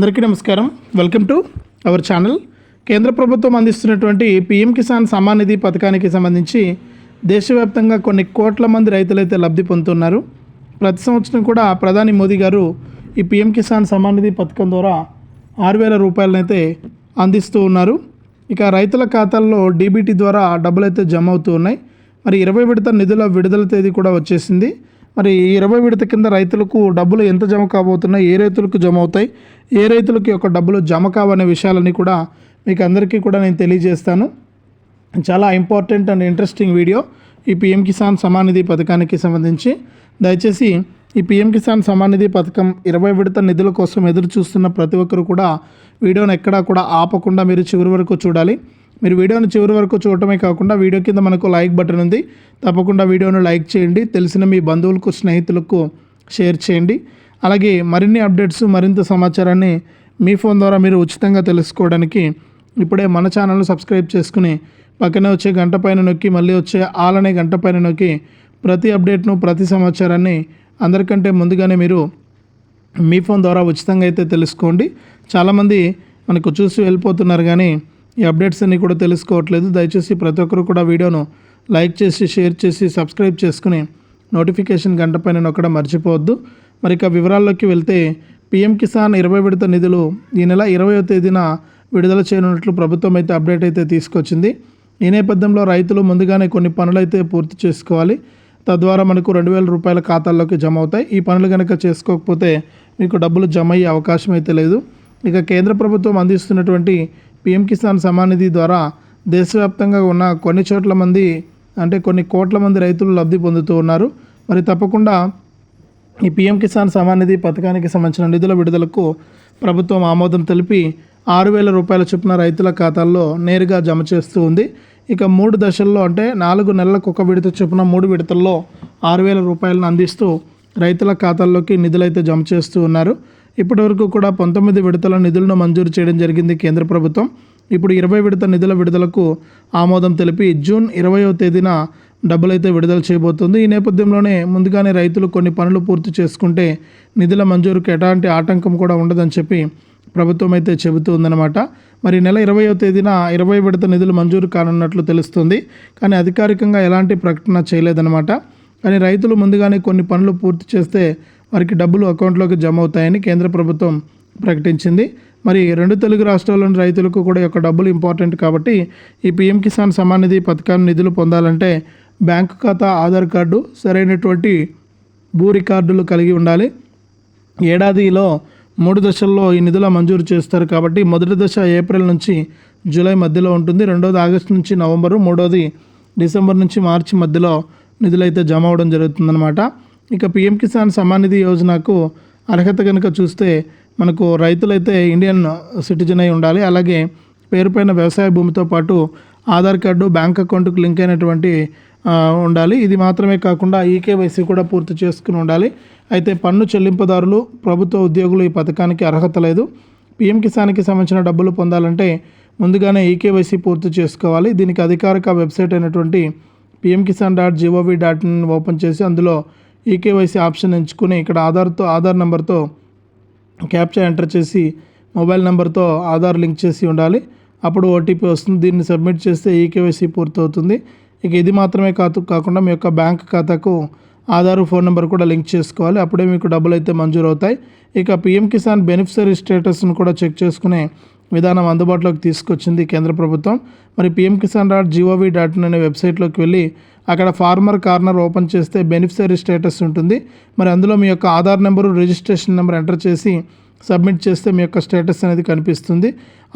అందరికీ నమస్కారం. Welcome to our channel కేంద్ర ప్రభుత్వం అందిస్తున్నటువంటి పిఎం కిసాన్ సమ్మాన్ నిధి పథకానికి సంబంధించి దేశవ్యాప్తంగా కొన్ని కోట్ల మంది రైతులైతే లబ్ధి పొందుతున్నారు. ప్రతి సంవత్సరం కూడా ప్రధాని మోదీ గారు ఈ పిఎం కిసాన్ సమ్మాన్ నిధి పథకం ద్వారా ఆరు వేల రూపాయలనైతే అందిస్తూ ఉన్నారు. ఇక రైతుల ఖాతాల్లో డీబీటీ ద్వారా డబ్బులు అయితే జమ అవుతూ ఉన్నాయి. మరి ఇరవై విడత నిధుల విడుదల తేదీ కూడా వచ్చేసింది. మరి ఇరవై విడత కింద రైతులకు డబ్బులు ఎంత జమ కాబోతున్నాయి? ఏ రైతులకు జమ అవుతాయి? ఏ రైతులకి యొక్క డబ్బులు జమ కావనే విషయాలని కూడా మీకు అందరికీ కూడా నేను తెలియజేస్తాను. చాలా ఇంపార్టెంట్ అండ్ ఇంట్రెస్టింగ్ వీడియో ఈ పిఎం కిసాన్ సమానిధి పథకానికి సంబంధించి. దయచేసి ఈ పిఎం కిసాన్ సమానిధి పథకం ఇరవై విడత నిధుల కోసం ఎదురు చూస్తున్న ప్రతి ఒక్కరు కూడా వీడియోను ఎక్కడా కూడా ఆపకుండా మీరు చివరి వరకు చూడాలి. మీరు వీడియోను చివరి వరకు చూడటమే కాకుండా వీడియో కింద మనకు లైక్ బటన్ ఉంది. తప్పకుండా వీడియోను లైక్ చేయండి. తెలిసిన మీ బంధువులకు స్నేహితులకు షేర్ చేయండి. అలాగే మరిన్ని అప్డేట్స్ మరింత సమాచారాన్ని మీ ఫోన్ ద్వారా మీరు ఉచితంగా తెలుసుకోవడానికి ఇప్పుడే మన ఛానల్ను సబ్స్క్రైబ్ చేసుకుని పక్కనే వచ్చే గంట పైన నొక్కి మళ్ళీ వచ్చే ఆల్ అనే గంట పైన నొక్కి ప్రతి అప్డేట్ను ప్రతి సమాచారాన్ని అందరికంటే ముందుగానే మీరు మీ ఫోన్ ద్వారా ఉచితంగా అయితే తెలుసుకోండి. చాలామంది మనకు చూసి వెళ్ళిపోతున్నారు కానీ ఈ అప్డేట్స్ అన్నీ కూడా తెలుసుకోవట్లేదు. దయచేసి ప్రతి ఒక్కరు కూడా వీడియోను లైక్ చేసి షేర్ చేసి సబ్స్క్రైబ్ చేసుకుని నోటిఫికేషన్ గంట పైన నొక్కడం మర్చిపోవద్దు. మరి ఇక వివరాల్లోకి వెళ్తే పిఎం కిసాన్ ఇరవై విడత నిధులు ఈ నెల ఇరవయో తేదీన విడుదల చేయనున్నట్లు ప్రభుత్వం అయితే అప్డేట్ అయితే తీసుకొచ్చింది. ఈ నేపథ్యంలో రైతులు ముందుగానే కొన్ని పనులు అయితే పూర్తి చేసుకోవాలి. తద్వారా మనకు రెండు వేల రూపాయల ఖాతాల్లోకి జమ అవుతాయి. ఈ పనులు కనుక చేసుకోకపోతే మీకు డబ్బులు జమ అయ్యే అవకాశం అయితే లేదు. ఇక కేంద్ర ప్రభుత్వం అందిస్తున్నటువంటి పిఎం కిసాన్ సమానిధి ద్వారా దేశవ్యాప్తంగా ఉన్న కొన్ని చోట్ల మంది అంటే కొన్ని కోట్ల మంది రైతులు లబ్ధి పొందుతూ ఉన్నారు. మరి తప్పకుండా ఈ పిఎం కిసాన్ సమానిధి పథకానికి సంబంధించిన నిధుల విడుదలకు ప్రభుత్వం ఆమోదం తెలిపి ఆరు వేల రూపాయల చొప్పున రైతుల ఖాతాల్లో నేరుగా జమ చేస్తూ ఉంది. ఇక మూడు దశల్లో అంటే నాలుగు నెలలకు ఒక విడత చొప్పున మూడు విడతల్లో ఆరు వేల రూపాయలను అందిస్తూ రైతుల ఖాతాల్లోకి నిధులైతే జమ చేస్తూ ఉన్నారు. ఇప్పటివరకు కూడా పంతొమ్మిది విడతల నిధులను మంజూరు చేయడం జరిగింది కేంద్ర ప్రభుత్వం. ఇప్పుడు ఇరవై విడత నిధుల విడుదలకు ఆమోదం తెలిపి జూన్ ఇరవయో తేదీన డబ్బులైతే విడుదల చేయబోతుంది. ఈ నేపథ్యంలోనే ముందుగానే రైతులు కొన్ని పనులు పూర్తి చేసుకుంటే నిధుల మంజూరుకు ఎలాంటి ఆటంకం కూడా ఉండదని చెప్పి ప్రభుత్వం అయితే చెబుతుందన్నమాట మరి నెల ఇరవయో తేదీన ఇరవై విడత నిధులు మంజూరు కానున్నట్లు తెలుస్తుంది. కానీ అధికారికంగా ఎలాంటి ప్రకటన చేయలేదన్నమాట. కానీ రైతులు ముందుగానే కొన్ని పనులు పూర్తి చేస్తే వారికి డబ్బులు అకౌంట్లోకి జమ అవుతాయని కేంద్ర ప్రభుత్వం ప్రకటించింది. మరి రెండు తెలుగు రాష్ట్రాల్లోని రైతులకు కూడా యొక్క డబ్బులు ఇంపార్టెంట్ కాబట్టి ఈ పిఎం కిసాన్ సమాన్ నిధి పథకాన్ని నిధులు పొందాలంటే బ్యాంకు ఖాతా ఆధార్ కార్డు సరైనటువంటి భూ రికార్డులు కలిగి ఉండాలి. ఏడాదిలో మూడు దశల్లో ఈ నిధుల మంజూరు చేస్తారు కాబట్టి మొదటి దశ ఏప్రిల్ నుంచి జూలై మధ్యలో ఉంటుంది. రెండోది ఆగస్టు నుంచి నవంబరు మూడోది డిసెంబర్ నుంచి మార్చి మధ్యలో నిధులైతే జమ అవడం జరుగుతుందన్నమాట. ఇక పిఎం కిసాన్ సమ్మాన్ నిధి యోజనకు అర్హత కనుక చూస్తే మనకు రైతులైతే ఇండియన్ సిటిజన్ అయి ఉండాలి. అలాగే పేరుపైన వ్యవసాయ భూమితో పాటు ఆధార్ కార్డు బ్యాంక్ అకౌంట్కు లింక్ అయినటువంటి ఉండాలి. ఇది మాత్రమే కాకుండా ఈకేవైసీ కూడా పూర్తి చేసుకుని ఉండాలి. అయితే పన్ను చెల్లింపుదారులు ప్రభుత్వ ఉద్యోగులు ఈ పథకానికి అర్హత లేదు. పిఎం కిసాన్కి సంబంధించిన డబ్బులు పొందాలంటే ముందుగానే ఈకేవైసీ పూర్తి చేసుకోవాలి. దీనికి అధికారిక వెబ్సైట్ అయినటువంటి PM Kisan dot gov dot in open చేసి అందులో ఈకేవైసీ ఆప్షన్ ఎంచుకుని ఇక్కడ ఆధార్తో ఆధార్ నెంబర్తో క్యాప్చా ఎంటర్ చేసి మొబైల్ నెంబర్తో ఆధార్ లింక్ చేసి ఉండాలి. అప్పుడు ఓటీపీ వస్తుంది. దీన్ని సబ్మిట్ చేస్తే ఈకేవైసీ పూర్తవుతుంది. ఇక ఇది మాత్రమే కాదు కాకుండా మీ యొక్క బ్యాంక్ ఖాతాకు ఆధార్ ఫోన్ నెంబర్ కూడా లింక్ చేసుకోవాలి. అప్పుడే మీకు డబ్బులు అయితే మంజూరు అవుతాయి ఇక పిఎం కిసాన్ బెనిఫిషరీ స్టేటస్ను కూడా చెక్ చేసుకునే విధానం అందుబాటులోకి తీసుకొచ్చింది కేంద్ర ప్రభుత్వం. మరి PM Kisan dot gov dot in అనే వెబ్సైట్లోకి వెళ్ళి అక్కడ ఫార్మర్ కార్నర్ ఓపెన్ చేస్తే బెనిఫిషరీ స్టేటస్ ఉంటుంది. మరి అందులో మీ యొక్క Aadhaar number registration number enter చేసి సబ్మిట్ చేస్తే మీ యొక్క స్టేటస్ అనేది కనిపిస్తుంది.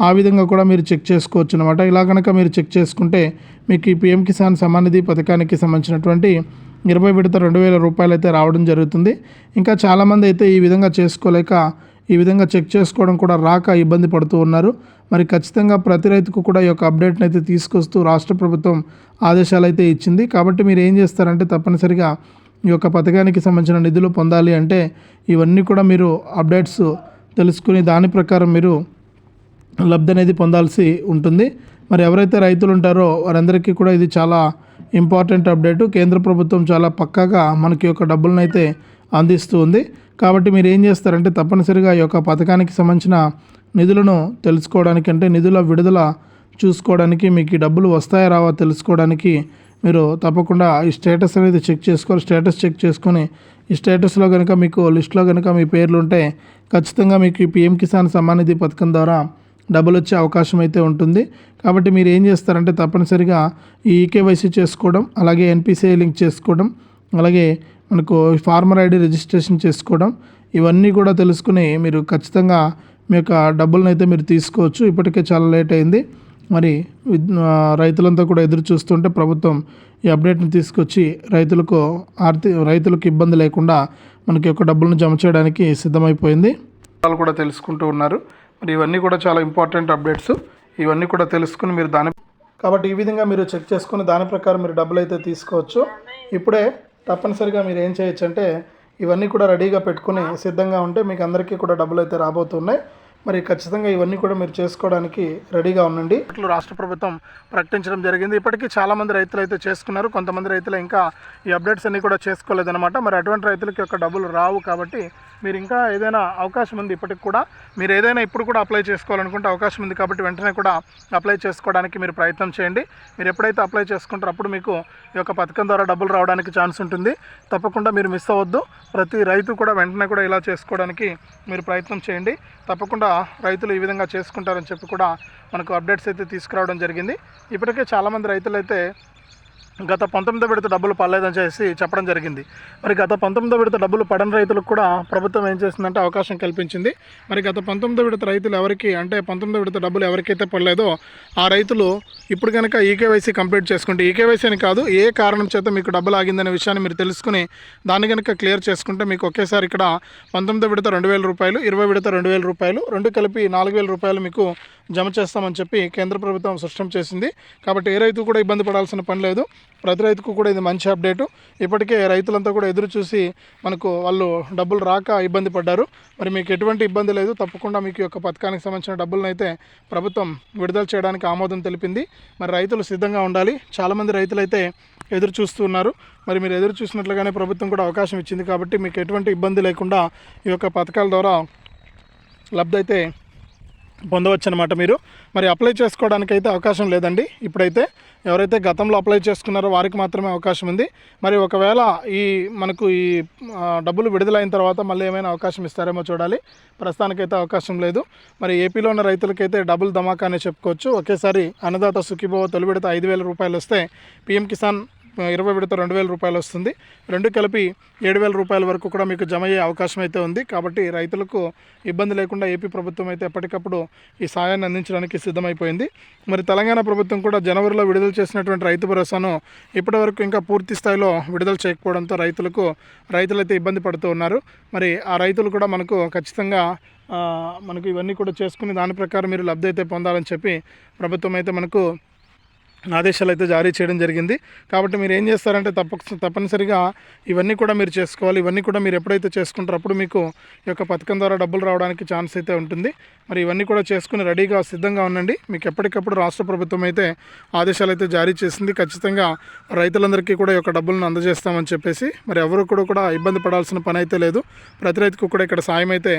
ఆ విధంగా కూడా మీరు చెక్ చేసుకోవచ్చు అనమాట ఇలా కనుక మీరు చెక్ చేసుకుంటే మీకు ఈ పిఎం కిసాన్ సమానిధి పథకానికి సంబంధించినటువంటి ఇరవై విడత రెండు వేల రూపాయలు అయితే రావడం జరుగుతుంది. ఇంకా చాలామంది అయితే ఈ విధంగా చేసుకోలేక ఈ విధంగా చెక్ చేసుకోవడం కూడా రాక ఇబ్బంది పడుతూ ఉన్నారు. మరి ఖచ్చితంగా ప్రతి రైతుకు కూడా ఈ యొక్క అప్డేట్ని అయితే తీసుకొస్తూ రాష్ట్ర ప్రభుత్వం ఆదేశాలు అయితే ఇచ్చింది. కాబట్టి మీరు ఏం చేస్తారంటే తప్పనిసరిగా ఈ యొక్క పథకానికి సంబంధించిన నిధులు పొందాలి అంటే ఇవన్నీ కూడా మీరు అప్డేట్స్ తెలుసుకుని దాని ప్రకారం మీరు లబ్ధి అనేది పొందాల్సి ఉంటుంది. మరి ఎవరైతే రైతులు ఉంటారో వారందరికీ కూడా ఇది చాలా ఇంపార్టెంట్ అప్డేటు. కేంద్ర ప్రభుత్వం చాలా పక్కాగా మనకి యొక్క డబ్బులను అయితే అందిస్తూ ఉంది. కాబట్టి మీరు ఏం చేస్తారంటే తప్పనిసరిగా ఈ యొక్క పథకానికి సంబంధించిన నిధులను తెలుసుకోవడానికి అంటే నిధుల విడుదల చూసుకోవడానికి మీకు ఈ డబ్బులు వస్తాయా రావా తెలుసుకోవడానికి మీరు తప్పకుండా ఈ స్టేటస్ అనేది చెక్ చేసుకోవాలి. స్టేటస్ చెక్ చేసుకొని ఈ స్టేటస్లో కనుక మీకు లిస్ట్లో కనుక మీ పేర్లు ఉంటే ఖచ్చితంగా మీకు ఈ పిఎం కిసాన్ సమ్మాన్ నిధి పథకం ద్వారా డబ్బులు వచ్చే అవకాశం అయితే ఉంటుంది. కాబట్టి మీరు ఏం చేస్తారంటే తప్పనిసరిగా ఈ ఈకేవైసీ చేసుకోవడం అలాగే ఎన్పిసిఐ లింక్ చేసుకోవడం అలాగే మనకు ఫార్మర్ ఐడి రిజిస్ట్రేషన్ చేసుకోవడం ఇవన్నీ కూడా తెలుసుకుని మీరు ఖచ్చితంగా మీ యొక్క డబ్బులను అయితే మీరు తీసుకోవచ్చు. ఇప్పటికే చాలా లేట్ అయింది. మరి రైతులంతా కూడా ఎదురు చూస్తుంటే ప్రభుత్వం ఈ అప్డేట్ని తీసుకొచ్చి రైతులకు ఆర్థిక రైతులకు ఇబ్బంది లేకుండా మనకి యొక్క డబ్బులను జమ చేయడానికి సిద్ధమైపోయింది. వాళ్ళు కూడా తెలుసుకుంటూ ఉన్నారు. మరి ఇవన్నీ కూడా చాలా ఇంపార్టెంట్ అప్డేట్స్. ఇవన్నీ కూడా తెలుసుకుని మీరు దాని కాబట్టి ఈ విధంగా మీరు చెక్ చేసుకుని దాని ప్రకారం మీరు డబ్బులు అయితే తీసుకోవచ్చు. ఇప్పుడే తప్పనిసరిగా మీరు ఏం చేయొచ్చు అంటే ఇవన్నీ కూడా రెడీగా పెట్టుకుని సిద్ధంగా ఉంటే మీకు అందరికీ కూడా డబ్బులు అయితే రాబోతున్నాయి. మరి ఖచ్చితంగా ఇవన్నీ కూడా మీరు చేసుకోవడానికి రెడీగా ఉండండి. ఇట్లు రాష్ట్ర ప్రభుత్వం ప్రకటించడం జరిగింది. ఇప్పటికీ చాలా మంది రైతులు అయితే చేసుకున్నారు. కొంతమంది రైతులు ఇంకా ఈ అప్డేట్స్ అన్ని కూడా చేసుకోలేదన్నమాట. మరి అటువంటి రైతులకి యొక్క డబ్బులు రావు కాబట్టి మీరు ఇంకా ఏదైనా అవకాశం ఉంది ఇప్పటికి కూడా. మీరు ఏదైనా ఇప్పుడు కూడా అప్లై చేసుకోవాలనుకుంటే అవకాశం ఉంది కాబట్టి వెంటనే కూడా అప్లై చేసుకోవడానికి మీరు ప్రయత్నం చేయండి. మీరు ఎప్పుడైతే అప్లై చేసుకుంటారో అప్పుడు మీకు ఈ యొక్క పథకం ద్వారా డబ్బులు రావడానికి ఛాన్స్ ఉంటుంది. తప్పకుండా మీరు మిస్ అవ్వద్దు. ప్రతి రైతు కూడా వెంటనే కూడా ఇలా చేసుకోవడానికి మీరు ప్రయత్నం చేయండి. తప్పకుండా రైతులు ఈ విధంగా చేసుకుంటారని చెప్పి కూడా మనకు అప్డేట్స్ అయితే తీసుకురావడం జరిగింది. ఇప్పటికే చాలామంది రైతులు అయితే గత పంతొమ్మిదో విడత డబ్బులు పడలేదని చేసి చెప్పడం జరిగింది. మరి గత పంతొమ్మిదో విడత డబ్బులు పడని రైతులకు కూడా ప్రభుత్వం ఏం చేసిందంటే అవకాశం కల్పించింది. మరి గత పంతొమ్మిదో విడత రైతులు ఎవరికి అంటే పంతొమ్మిదో విడత డబ్బులు ఎవరికైతే పడలేదో ఆ రైతులు ఇప్పుడు కనుక ఈకేవైసీ కంప్లీట్ చేసుకుంటే ఈకేవైసీ అని కాదు ఏ కారణం చేత మీకు డబ్బులు ఆగిందనే విషయాన్ని మీరు తెలుసుకుని దాన్ని కనుక క్లియర్ చేసుకుంటే మీకు ఒకేసారి ఇక్కడ పంతొమ్మిదో విడత రెండు వేల రూపాయలు ఇరవై విడత రెండు వేల రూపాయలు రెండు కలిపి నాలుగు వేల రూపాయలు మీకు జమ చేస్తామని చెప్పి కేంద్ర ప్రభుత్వం స్పష్టం చేసింది. కాబట్టి ఏ రైతు కూడా ఇబ్బంది పడాల్సిన పని లేదు. ప్రతి రైతుకు కూడా ఇది మంచి అప్డేటు. ఇప్పటికే రైతులంతా కూడా ఎదురు చూసి మనకు వాళ్ళు డబ్బులు రాక ఇబ్బంది పడ్డారు. మరి మీకు ఎటువంటి ఇబ్బంది లేదు. తప్పకుండా మీకు యొక్క పథకానికి సంబంధించిన డబ్బులను అయితే ప్రభుత్వం విడుదల చేయడానికి ఆమోదం తెలిపింది. మరి రైతులు సిద్ధంగా ఉండాలి. చాలామంది రైతులు అయితే ఎదురు చూస్తున్నారు మరి మీరు ఎదురు చూసినట్లుగానే ప్రభుత్వం కూడా అవకాశం ఇచ్చింది. కాబట్టి మీకు ఎటువంటి ఇబ్బంది లేకుండా ఈ యొక్క పథకాల ద్వారా లబ్ధి అయితే పొందవచ్చు అనమాట మీరు. మరి అప్లై చేసుకోవడానికి అయితే అవకాశం లేదండి. ఇప్పుడైతే ఎవరైతే గతంలో అప్లై చేసుకున్నారో వారికి మాత్రమే అవకాశం ఉంది. మరి ఒకవేళ ఈ మనకు ఈ డబ్బులు విడుదలైన తర్వాత మళ్ళీ ఏమైనా అవకాశం ఇస్తారేమో చూడాలి. ప్రస్తుతానికైతే అవకాశం లేదు. మరి ఏపీలో ఉన్న రైతులకైతే డబుల్ ధమాకా అనే చెప్పుకోవచ్చు. ఒకేసారి అన్నదాత సుఖీభవ తొలి విడత ఐదు వేల రూపాయలు వస్తే పీఎం కిసాన్ ఇరవై విడత రెండు వేల రూపాయలు వస్తుంది. రెండు కలిపి ఏడు వేల రూపాయల వరకు కూడా మీకు జమ అయ్యే అవకాశం అయితే ఉంది. కాబట్టి రైతులకు ఇబ్బంది లేకుండా ఏపీ ప్రభుత్వం అయితే ఎప్పటికప్పుడు ఈ సాయాన్ని అందించడానికి సిద్ధమైపోయింది. మరి తెలంగాణ ప్రభుత్వం కూడా జనవరిలో విడుదల చేసినటువంటి రైతు భరోసాను ఇప్పటివరకు ఇంకా పూర్తి స్థాయిలో విడుదల చేయకపోవడంతో రైతులకు రైతులైతే ఇబ్బంది పడుతూ ఉన్నారు. మరి ఆ రైతులు కూడా మనకు ఖచ్చితంగా మనకు ఇవన్నీ కూడా చేసుకుని దాని ప్రకారం మీరు లబ్ధి అయితే పొందాలని చెప్పి ప్రభుత్వం అయితే మనకు ఆదేశాలు అయితే జారీ చేయడం జరిగింది. కాబట్టి మీరు ఏం చేస్తారంటే తప్ప తప్పనిసరిగా ఇవన్నీ కూడా మీరు చేసుకోవాలి. ఇవన్నీ కూడా మీరు ఎప్పుడైతే చేసుకుంటారో అప్పుడు మీకు ఈ యొక్క పథకం ద్వారా డబ్బులు రావడానికి ఛాన్స్ అయితే ఉంటుంది. మరి ఇవన్నీ కూడా చేసుకుని రెడీగా సిద్ధంగా ఉండండి. మీకు ఎప్పటికప్పుడు రాష్ట్ర ప్రభుత్వం అయితే ఆదేశాలు అయితే జారీ చేసింది. ఖచ్చితంగా రైతులందరికీ కూడా ఈ యొక్క డబ్బులను అందజేస్తామని చెప్పేసి మరి ఎవరు కూడా కూడా ఇబ్బంది పడాల్సిన పని అయితే లేదు. ప్రతి రైతుకు కూడా ఇక్కడ సాయం అయితే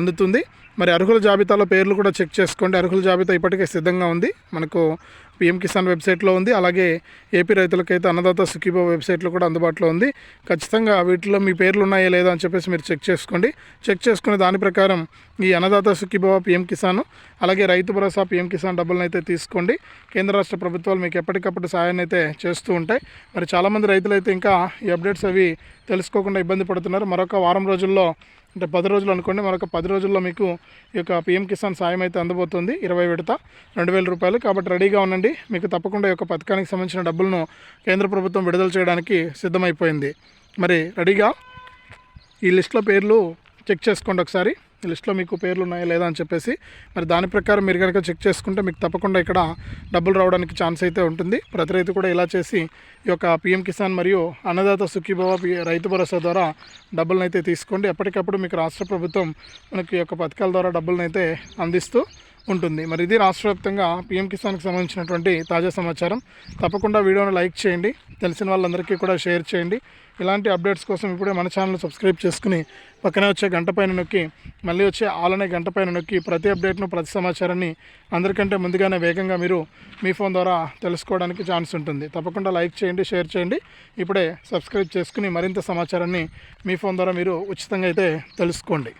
అందుతుంది. మరి అర్హుల జాబితాలో పేర్లు కూడా చెక్ చేసుకోండి. అర్హుల జాబితా ఇప్పటికే సిద్ధంగా ఉంది. మనకు పిఎం కిసాన్ వెబ్సైట్లో ఉంది. అలాగే ఏపీ రైతులకైతే అన్నదాత సుఖీభో వెబ్సైట్లో కూడా అందుబాటులో ఉంది. ఖచ్చితంగా వీటిలో మీ పేర్లు ఉన్నాయా లేదా అని చెప్పేసి మీరు చెక్ చేసుకోండి. చెక్ చేసుకునే దాని ప్రకారం ఈ అన్నదాత సుఖీభవ పిఎం కిసాన్ అలాగే రైతు భరోసా పిఎం కిసాన్ డబ్బులను అయితే తీసుకోండి. కేంద్ర రాష్ట్ర ప్రభుత్వాలు మీకు ఎప్పటికప్పుడు సాయాన్ని అయితే చేస్తూ ఉంటాయి. మరి చాలామంది రైతులు అయితే ఇంకా ఈ అప్డేట్స్ అవి తెలుసుకోకుండా ఇబ్బంది పడుతున్నారు. మరొక వారం రోజుల్లో అంటే పది రోజులు అనుకోండి మరొక పది రోజుల్లో మీకు ఈ యొక్క పిఎం కిసాన్ సాయం అయితే అందబోతుంది. ఇరవై విడత రెండు వేల రూపాయలు. కాబట్టి రెడీగా ఉండండి. మీకు తప్పకుండా ఈ యొక్క పథకానికి సంబంధించిన డబ్బులను కేంద్ర ప్రభుత్వం విడుదల చేయడానికి సిద్ధమైపోయింది. మరి రెడీగా? ఈ లిస్ట్లో పేర్లు చెక్ చేసుకోండి ఒకసారి. లిస్ట్లో మీకు పేర్లు ఉన్నాయా లేదా అని చెప్పేసి మరి దాని ప్రకారం మీరు కనుక చెక్ చేసుకుంటే మీకు తప్పకుండా ఇక్కడ డబ్బులు రావడానికి ఛాన్స్ అయితే ఉంటుంది. ప్రతి రైతు కూడా ఇలా చేసి ఈ యొక్క పిఎం కిసాన్ మరియు అన్నదాత సుఖీభవ రైతు భరోసా ద్వారా డబ్బులను అయితే తీసుకోండి. ఎప్పటికప్పుడు మీకు రాష్ట్ర ప్రభుత్వం మనకి యొక్క పథకాల ద్వారా డబ్బులను అయితే అందిస్తూ ఉంటుంది మరి ఇది రాష్ట్ర వ్యాప్తంగా పీఎం కిసాన్కి సంబంధించినటువంటి తాజా సమాచారం. తప్పకుండా వీడియోను లైక్ చేయండి. తెలిసిన వాళ్ళందరికీ కూడా షేర్ చేయండి. ఇలాంటి అప్డేట్స్ కోసం ఇప్పుడే మన ఛానల్ సబ్స్క్రైబ్ చేసుకుని పక్కనే వచ్చే గంట పైన నొక్కి మళ్ళీ వచ్చే ఆలనే గంట పైన నొక్కి ప్రతి అప్డేట్ను ప్రతి సమాచారాన్ని అందరికంటే ముందుగానే వేగంగా మీరు మీ ఫోన్ ద్వారా తెలుసుకోవడానికి ఛాన్స్ ఉంటుంది. తప్పకుండా లైక్ చేయండి షేర్ చేయండి. ఇప్పుడే సబ్స్క్రైబ్ చేసుకుని మరింత సమాచారాన్ని మీ ఫోన్ ద్వారా మీరు ఉచితంగా అయితే తెలుసుకోండి.